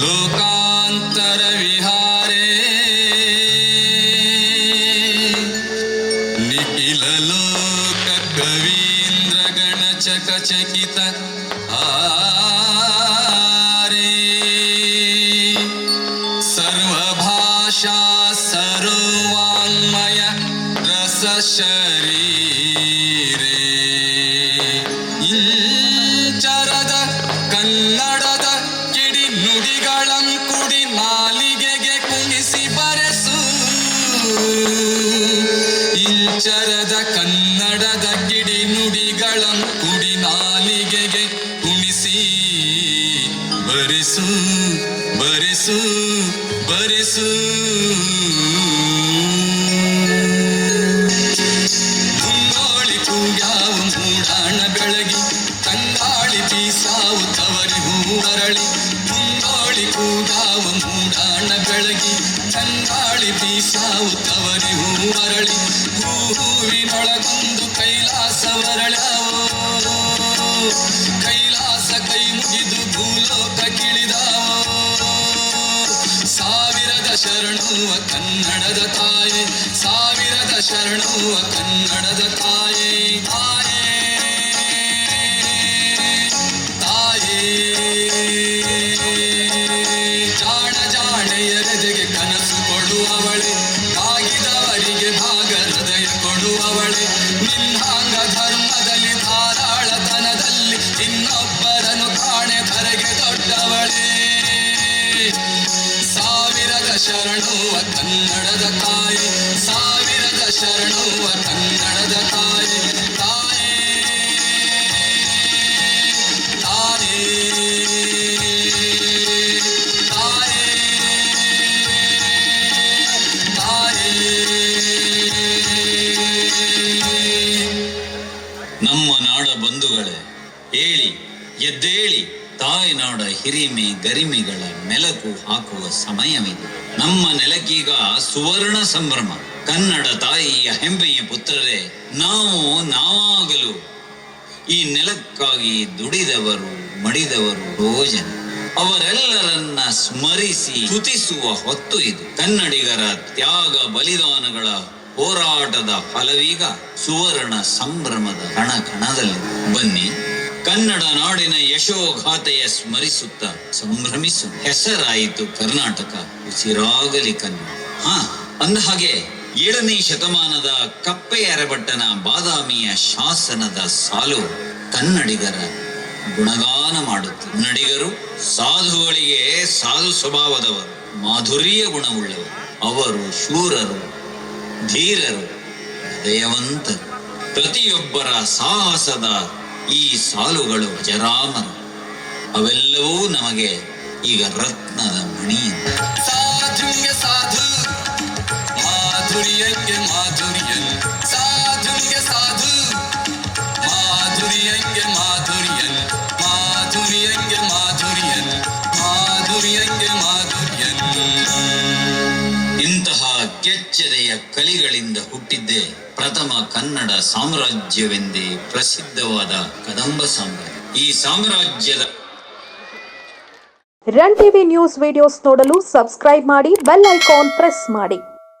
लोकांतर विहारे निखिलोक निखिलोकवीन्द्रगणचकचकित आ ಇಂಚರದ ಕನ್ನಡದ ಗಿಡಿ ನುಡಿಗಳ ಕುಡಿ ಕುಣಿಸಿ ಬೀಸಾವು ತವರಿ ಹೂವರಳಿ ಮುಂಗೋಳಿ ಕೂಗಾವು ಮೂಡಾಣ ಬೆಳಗಿ ಚಂದಾಳಿ ಬೀಸಾವು ತವರಿ ಹೂವರಳಿ ಹೂ ಹೂವಿನೊಳಗೊಂದು ಕೈಲಾಸವರಳ್ಯಾವೋ ಕೈಲಾಸ ಕೈ ಮುಗಿದು ಭೂಲೋಕ ಕಿಳಿದಾವೋ. ಸಾವಿರದ ಶರಣುವ ಕನ್ನಡದ ತಾಯೇ, ಸಾವಿರದ ಶರಣುವ ಕನ್ನಡದ ತಾಯೇ ತಾಯೇ. ಶರಣುವ ಕನ್ನಡದ ತಾಯಿ ಸಾವಿರದ ಶರಣುವ ಕನ್ನಡದ ತಾಯಿ ತಾಯೇ ನಮ್ಮ ನಾಡ ಬಂಧುಗಳೇ ಹೇಳಿ ಎದ್ದೇಳಿ. ತಾಯ್ನಾಡ ಹಿರಿಮೆ ಗರಿಮೆಗಳ ಮೆಲಕು ಹಾಕುವ ಸಮಯವಿದೆ. ನಮ್ಮ ನೆಲಕ್ಕೀಗ ಸುವರ್ಣ ಸಂಭ್ರಮ. ಕನ್ನಡ ತಾಯಿಯ ಹೆಮ್ಮೆಯ ಪುತ್ರರೇ, ನಾವು ನಾವಾಗಲು ಈ ನೆಲಕ್ಕಾಗಿ ದುಡಿದವರು, ಮಡಿದವರು ಭೋಜನ ಅವರೆಲ್ಲರನ್ನ ಸ್ಮರಿಸಿ ಸ್ತುತಿಸುವ ಹೊತ್ತು ಇದು. ಕನ್ನಡಿಗರ ತ್ಯಾಗ ಬಲಿದಾನಗಳ ಹೋರಾಟದ ಫಲವೀಗ ಸುವರ್ಣ ಸಂಭ್ರಮದ ಕಣ ಕಣದಲ್ಲಿ. ಬನ್ನಿ. ಕನ್ನಡ ನಾಡಿನ ಯಶೋಘಾತೆಯ ಸ್ಮರಿಸುತ್ತ ಸಂಭ್ರಮಿಸು. ಹೆಸರಾಯಿತು ಕರ್ನಾಟಕ, ಉಸಿರಾಗಲಿ ಕನ್ನಡ ಹಾ, ಅಂದ ಹಾಗೆ ಏಳನೇ ಶತಮಾನದ ಕಪ್ಪೆ ಅರಬಟ್ಟನ ಬಾದಾಮಿಯ ಶಾಸನದ ಸಾಲು ಕನ್ನಡಿಗರ ಗುಣಗಾನ ಮಾಡುತ್ತೆ. ಕನ್ನಡಿಗರು ಸಾಧುಗಳಿಗೆ ಸಾಧು ಸ್ವಭಾವದವರು, ಮಾಧುರ್ಯ ಗುಣವುಳ್ಳವರು ಅವರು ಶೂರರು, ಧೀರರು, ಹೃದಯವಂತರು. ಪ್ರತಿಯೊಬ್ಬರ ಸಾಹಸದ ಈ ಸಾಲುಗಳು ಅಜರಾಮರು ಅವೆಲ್ಲವೂ ನಮಗೆ ಈಗ ರತ್ನದ ಮಣಿ ಕೆಚ್ಚೆದೆಯ ಕಲಿಗಳಿಂದ ಹುಟ್ಟಿದ್ದೇ ಪ್ರಥಮ ಕನ್ನಡ ಸಾಮ್ರಾಜ್ಯವೆಂದೇ ಪ್ರಸಿದ್ಧವಾದ ಕದಂಬ ಸಾಮ್ರಾಜ್ಯ. ಈ ಸಾಮ್ರಾಜ್ಯದ ರನ್ ಟಿವಿ ನ್ಯೂಸ್ ವಿಡಿಯೋಸ್ ನೋಡಲು ಸಬ್ಸ್ಕ್ರೈಬ್ ಮಾಡಿ ಬೆಲ್ ಐಕಾನ್ ಪ್ರೆಸ್ ಮಾಡಿ.